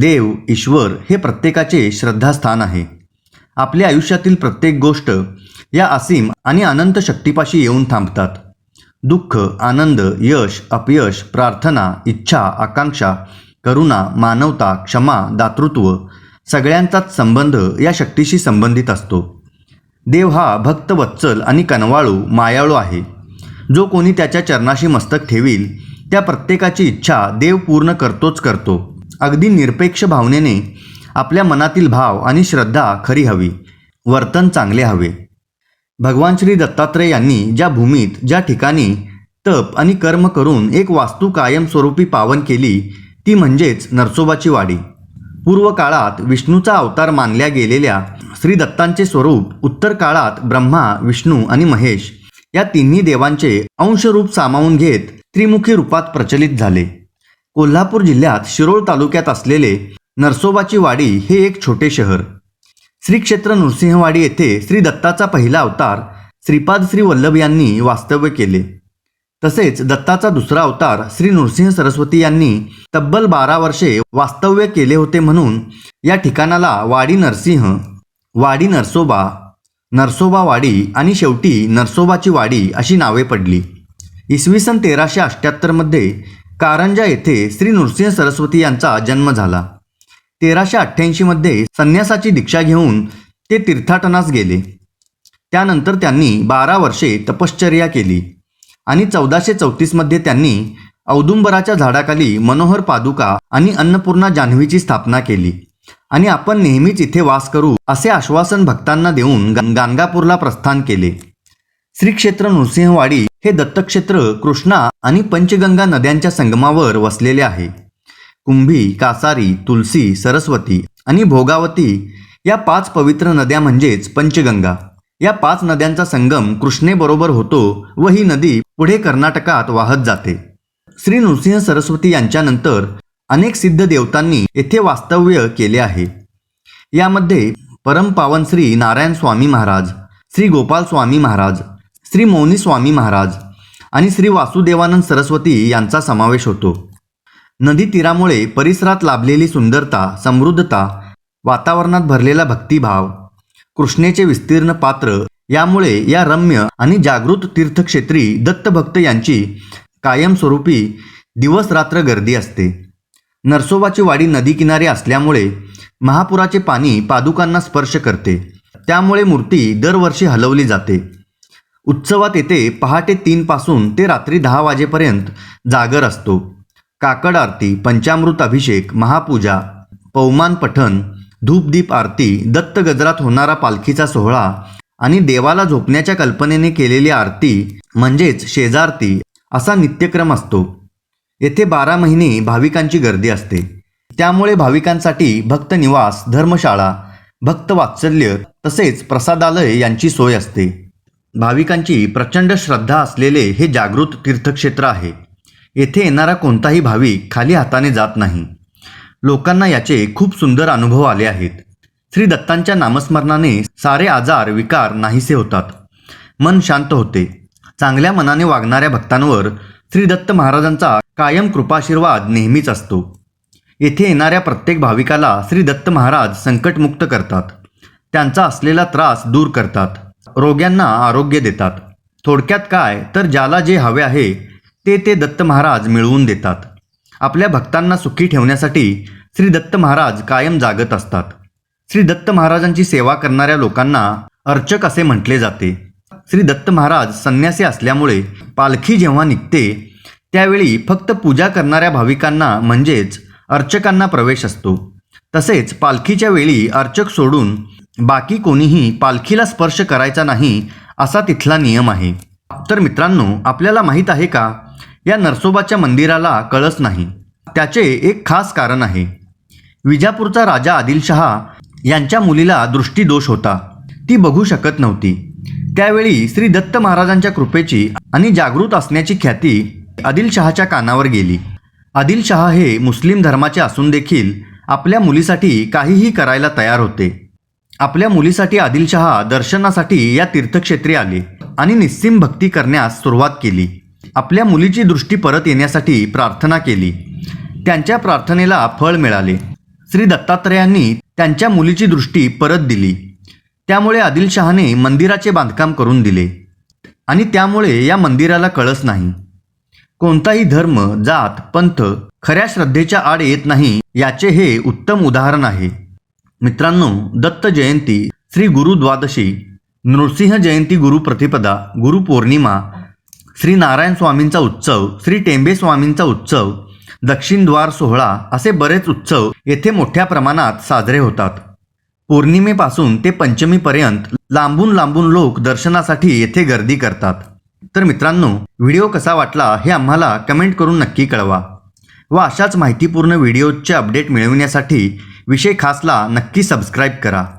देव ईश्वर हे प्रत्येकाचे श्रद्धास्थान आहे. आपल्या आयुष्यातील प्रत्येक गोष्ट या असीम आणि अनंत शक्तीपाशी येऊन थांबतात. दुःख आनंद यश अपयश प्रार्थना इच्छा आकांक्षा करुणा मानवता क्षमा दातृत्व सगळ्यांचाच संबंध या शक्तीशी संबंधित असतो. देव हा भक्त वत्सल आणि कनवाळू मायाळू आहे. जो कोणी त्याच्या चरणाशी मस्तक ठेवील त्या प्रत्येकाची इच्छा देव पूर्ण करतोच करतो. अगदी निरपेक्ष भावनेने आपल्या मनातील भाव आणि श्रद्धा खरी हवी वर्तन चांगले हवे. भगवान श्री दत्तात्रय यांनी ज्या भूमीत ज्या ठिकाणी तप आणि कर्म करून एक वास्तू कायमस्वरूपी पावन केली ती म्हणजेच नरसोबाची वाडी. पूर्व काळात विष्णूचा अवतार मानल्या गेलेल्या श्री दत्तांचे स्वरूप उत्तर काळात ब्रह्मा विष्णू आणि महेश या तिन्ही देवांचे अंशरूप सामावून घेत त्रिमुखी रूपात प्रचलित झाले. कोल्हापूर जिल्ह्यात शिरोळ तालुक्यात असलेले नरसोबाची वाडी हे एक छोटे शहर. श्री क्षेत्र नृसिंहवाडी येथे श्री दत्ताचा पहिला अवतार श्रीपाद श्री वल्लभ यांनी वास्तव्य केले. तसेच दत्ताचा दुसरा अवतार श्री नृसिंह सरस्वती यांनी तब्बल बारा वर्षे वास्तव्य केले होते म्हणून या ठिकाणाला वाडी नरसिंह वाडी नरसोबा नरसोबा वाडी आणि शेवटी नरसोबाची वाडी अशी नावे पडली. इसवी सन तेराशे अठ्ठ्याहत्तरमध्ये कारंजा येथे श्री नृसिंह सरस्वती यांचा जन्म झाला. तेराशे अठ्ठ्याऐंशीमध्ये संन्यासाची दीक्षा घेऊन ते तीर्थाटनास गेले. त्यानंतर त्यांनी बारा वर्षे तपश्चर्या केली आणि चौदाशे चौतीसमध्ये त्यांनी औदुंबराच्या झाडाखाली मनोहर पादुका आणि अन्नपूर्णा जान्हवीची स्थापना केली. आणि आपण नेहमीच इथे वास करू असे आश्वासन भक्तांना देऊन गाणगापूरला प्रस्थान केले. श्री क्षेत्र नृसिंहवाडी हे दत्तक्षेत्र कृष्णा आणि पंचगंगा नद्यांच्या संगमावर वसलेले आहे. कुंभी कासारी तुलसी सरस्वती आणि भोगावती या पाच पवित्र नद्या म्हणजेच पंचगंगा. या पाच नद्यांचा संगम कृष्णेबरोबर होतो व ही नदी पुढे कर्नाटकात वाहत जाते. श्री नृसिंह सरस्वती यांच्यानंतर अनेक सिद्ध देवतांनी येथे वास्तव्य केले आहे. यामध्ये परमपावन श्री नारायण स्वामी महाराज श्री गोपाल स्वामी महाराज श्री मौनी स्वामी महाराज आणि श्री वासुदेवानंद सरस्वती यांचा समावेश होतो. नदी तीरामुळे परिसरात लाभलेली सुंदरता समृद्धता वातावरणात भरलेला भक्तिभाव कृष्णेचे विस्तीर्ण पात्र यामुळे या रम्य आणि जागृत तीर्थक्षेत्री दत्तभक्त यांची कायमस्वरूपी दिवस रात्र गर्दी असते. नरसोबाची वाडी नदीकिनारी असल्यामुळे महापुराचे पाणी पादुकांना स्पर्श करते. त्यामुळे मूर्ती दरवर्षी हलवली जाते. उत्सवात येथे पहाटे तीनपासून ते रात्री दहा वाजेपर्यंत जागर असतो. काकड आरती पंचामृत अभिषेक महापूजा पौमान पठण धूपदीप आरती दत्त गजरात होणारा पालखीचा सोहळा आणि देवाला झोपण्याच्या कल्पनेने केलेली आरती म्हणजेच शेजारती असा नित्यक्रम असतो. येथे बारा महिने भाविकांची गर्दी असते. त्यामुळे भाविकांसाठी भक्त निवास धर्मशाळा भक्त वात्सल्य तसेच प्रसादालय यांची सोय असते. भाविकांची प्रचंड श्रद्धा असलेले हे जागृत तीर्थक्षेत्र आहे. येथे येणारा कोणताही भाविक खाली हाताने जात नाही. लोकांना याचे खूप सुंदर अनुभव आले आहेत. श्री दत्तांच्या नामस्मरणाने सारे आजार विकार नाहीसे होतात. मन शांत होते. चांगल्या मनाने वागणाऱ्या भक्तांवर श्री दत्त महाराजांचा कायम कृपाशीर्वाद नेहमीच असतो. येथे येणाऱ्या प्रत्येक भाविकाला श्री दत्त महाराज संकटमुक्त करतात. त्यांचा असलेला त्रास दूर करतात. रोग्यांना आरोग्य देतात. थोडक्यात काय? तर ज्याला जे हवे आहे ते ते दत्त महाराज मिळवून देतात. आपल्या भक्तांना सुखी ठेवण्यासाठी श्री दत्त महाराज कायम जागत असतात. श्री दत्त महाराजांची सेवा करणाऱ्या लोकांना अर्चक असे म्हटले जाते. श्री दत्त महाराज संन्यासी असल्यामुळे पालखी जेव्हा निघते त्यावेळी फक्त पूजा करणाऱ्या भाविकांना म्हणजेच अर्चकांना प्रवेश असतो. तसेच पालखीच्या वेळी अर्चक सोडून बाकी कोणीही पालखीला स्पर्श करायचा नाही असा तिथला नियम आहे. तर मित्रांनो आपल्याला माहीत आहे का या नरसोबाच्या मंदिराला कळस नाही. त्याचे एक खास कारण आहे. विजापूरचा राजा आदिलशहा यांच्या मुलीला दृष्टीदोष होता. ती बघू शकत नव्हती. त्यावेळी श्री दत्त महाराजांच्या कृपेची आणि जागृत असण्याची ख्याती आदिलशहाच्या कानावर गेली. आदिलशहा हे मुस्लिम धर्माचे असून देखील आपल्या मुलीसाठी काहीही करायला तयार होते. आपल्या मुलीसाठी आदिलशहा दर्शनासाठी या तीर्थक्षेत्री आले आणि निस्सीम भक्ती करण्यास सुरुवात केली. आपल्या मुलीची दृष्टी परत येण्यासाठी प्रार्थना केली. त्यांच्या प्रार्थनेला फळ मिळाले. श्री दत्तात्रेयांनी त्यांच्या मुलीची दृष्टी परत दिली. त्यामुळे आदिलशहाने मंदिराचे बांधकाम करून दिले. आणि त्यामुळे या मंदिराला कळस नाही. कोणताही धर्म जात पंथ खऱ्या श्रद्धेच्या आड येत नाही याचे हे उत्तम उदाहरण आहे. मित्रांनो दत्त जयंती श्री गुरु द्वादशी नृसिंह जयंती गुरुप्रतिपदा गुरुपौर्णिमा श्री नारायण स्वामींचा उत्सव श्री टेंबे स्वामींचा उत्सव दक्षिण द्वार सोहळा असे बरेच उत्सव येथे मोठ्या प्रमाणात साजरे होतात. पौर्णिमेपासून ते पंचमीपर्यंत लांबून लांबून लोक दर्शनासाठी येथे गर्दी करतात. तर मित्रांनो व्हिडिओ कसा वाटला हे आम्हाला कमेंट करून नक्की कळवा व अशाच माहितीपूर्ण व्हिडिओचे अपडेट मिळविण्यासाठी विषय खासला नक्की सबस्क्राईब करा.